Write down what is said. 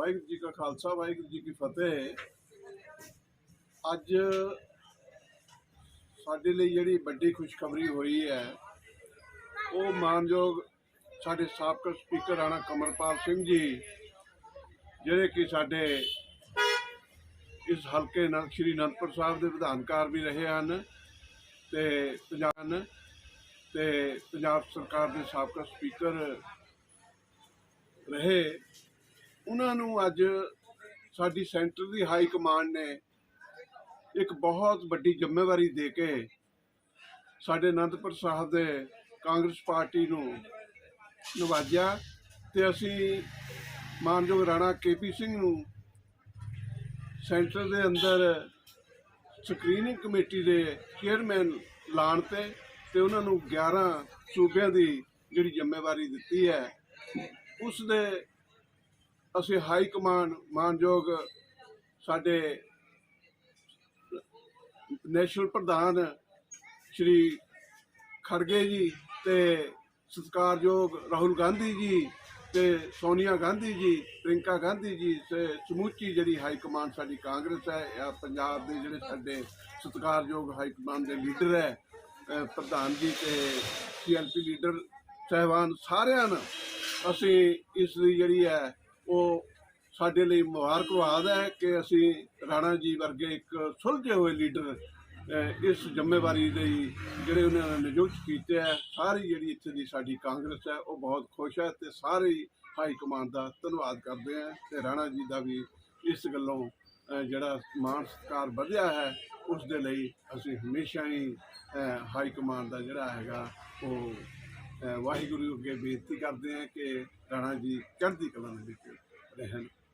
ਵਾਹਿਗੁਰੂ ਜੀ ਕਾ ਖਾਲਸਾ, ਵਾਹਿਗੁਰੂ ਜੀ ਕੀ ਫਤਿਹ। ਅੱਜ ਸਾਡੇ ਲਈ ਜਿਹੜੀ ਵੱਡੀ ਖੁਸ਼ਖਬਰੀ ਹੋਈ ਹੈ, ਉਹ ਮਾਨਯੋਗ ਸਾਡੇ ਸਾਬਕਾ ਸਪੀਕਰ ਰਾਣਾ ਕਮਰਪਾਲ ਸਿੰਘ ਜੀ, ਜਿਹੜੇ ਕਿ ਸਾਡੇ ਇਸ ਹਲਕੇ ਨਾਲ ਸ਼੍ਰੀ ਅਨੰਦਪੁਰ ਸਾਹਿਬ ਦੇ ਵਿਧਾਨਕਾਰ ਵੀ ਰਹੇ ਹਨ ਤੇ ਪੰਜਾਬ ਤੇ ਪੰਜਾਬ ਸਰਕਾਰ ਦੇ ਸਾਬਕਾ ਸਪੀਕਰ ਰਹੇ। ਉਹਨਾਂ ਨੂੰ ਅੱਜ ਸਾਡੀ ਸੈਂਟਰ ਦੀ ਹਾਈ ਕਮਾਂਡ ਨੇ ਇੱਕ ਬਹੁਤ ਵੱਡੀ ਜ਼ਿੰਮੇਵਾਰੀ ਦੇ ਕੇ ਸਾਡੇ ਅਨੰਦਪੁਰ ਸਾਹਿਬ ਦੇ ਕਾਂਗਰਸ ਪਾਰਟੀ ਨੂੰ ਨਵਾਜਿਆ ਤੇ ਅਸੀਂ ਮਾਨਯੋਗ ਰਾਣਾ ਕੇਪੀ ਸਿੰਘ ਨੂੰ ਸੈਂਟਰ ਦੇ ਅੰਦਰ ਸਕਰੀਨਿੰਗ ਕਮੇਟੀ ਦੇ ਚੇਅਰਮੈਨ ਲਾਣ ਤੇ ਤੇ ਉਹਨਾਂ ਨੂੰ 11 ਸੂਬਿਆਂ ਦੀ ਜਿਹੜੀ ਜ਼ਿੰਮੇਵਾਰੀ ਦਿੱਤੀ ਹੈ, ਉਸ ਦੇ ਅਸੀਂ ਹਾਈ ਕਮਾਂਡ ਮਾਨਯੋਗ ਸਾਡੇ ਨੈਸ਼ਨਲ ਪ੍ਰਧਾਨ ਸ਼੍ਰੀ ਖੜਗੇ ਜੀ ਤੇ ਸਤਿਕਾਰਯੋਗ ਰਾਹੁਲ ਗਾਂਧੀ ਜੀ ਤੇ ਸੋਨੀਆ ਗਾਂਧੀ ਜੀ ਪ੍ਰਿੰਕਾ ਗਾਂਧੀ ਜੀ ਤੇ ਸਮੁੱਚੀ ਜਿਹੜੀ ਹਾਈ ਕਮਾਂਡ ਸਾਡੀ ਕਾਂਗਰਸ ਹੈ ਜਾਂ ਪੰਜਾਬ ਦੇ ਜਿਹੜੇ ਸਾਡੇ ਸਤਿਕਾਰਯੋਗ ਹਾਈ ਕਮਾਂਡ ਦੇ ਲੀਡਰ ਹੈ ਪ੍ਰਧਾਨ ਜੀ ਤੇ ਸੀਐਲਪੀ ਲੀਡਰ ਸਹਿਬਾਨ ਸਾਰਿਆਂ ਨੂੰ ਅਸੀਂ ਇਸ ਦੀ ਜਿਹੜੀ ਹੈ ਉਹ ਸਾਡੇ ਲਈ ਮੁਬਾਰਕਬਾਦ ਹੈ ਕਿ ਅਸੀਂ ਰਾਣਾ ਜੀ ਵਰਗੇ ਇੱਕ ਸੁਲਝੇ ਹੋਏ ਲੀਡਰ ਇਸ ਜ਼ਿੰਮੇਵਾਰੀ ਲਈ ਜਿਹੜੇ ਉਹਨਾਂ ਨੇ ਨਿਯੁਕਤ ਕੀਤੇ ਹੈ, ਸਾਰੀ ਜਿਹੜੀ ਇੱਥੇ ਦੀ ਸਾਡੀ ਕਾਂਗਰਸ ਹੈ, ਉਹ ਬਹੁਤ ਖੁਸ਼ ਹੈ ਤੇ ਸਾਰੇ ਹੀ ਹਾਈ ਕਮਾਂਡ ਦਾ ਧੰਨਵਾਦ ਕਰਦੇ ਆ ਤੇ ਰਾਣਾ ਜੀ ਦਾ ਵੀ ਇਸ ਗੱਲੋਂ ਜਿਹੜਾ ਮਾਣ ਸਤਿਕਾਰ ਵਧਿਆ ਹੈ, ਉਸ ਦੇ ਲਈ ਅਸੀਂ ਹਮੇਸ਼ਾ ਹੀ ਹਾਈ ਕਮਾਂਡ ਦਾ ਜਿਹੜਾ ਹੈਗਾ ਉਹ ਵਾਹਿਗੁਰੂ ਅੱਗੇ ਬੇਨਤੀ ਕਰਦੇ ਆ ਕਿ ਰਾਣਾ ਜੀ ਚੜ੍ਹਦੀ ਕਲਾ ਦੇ ਵਿੱਚ ਰਹਿਣ।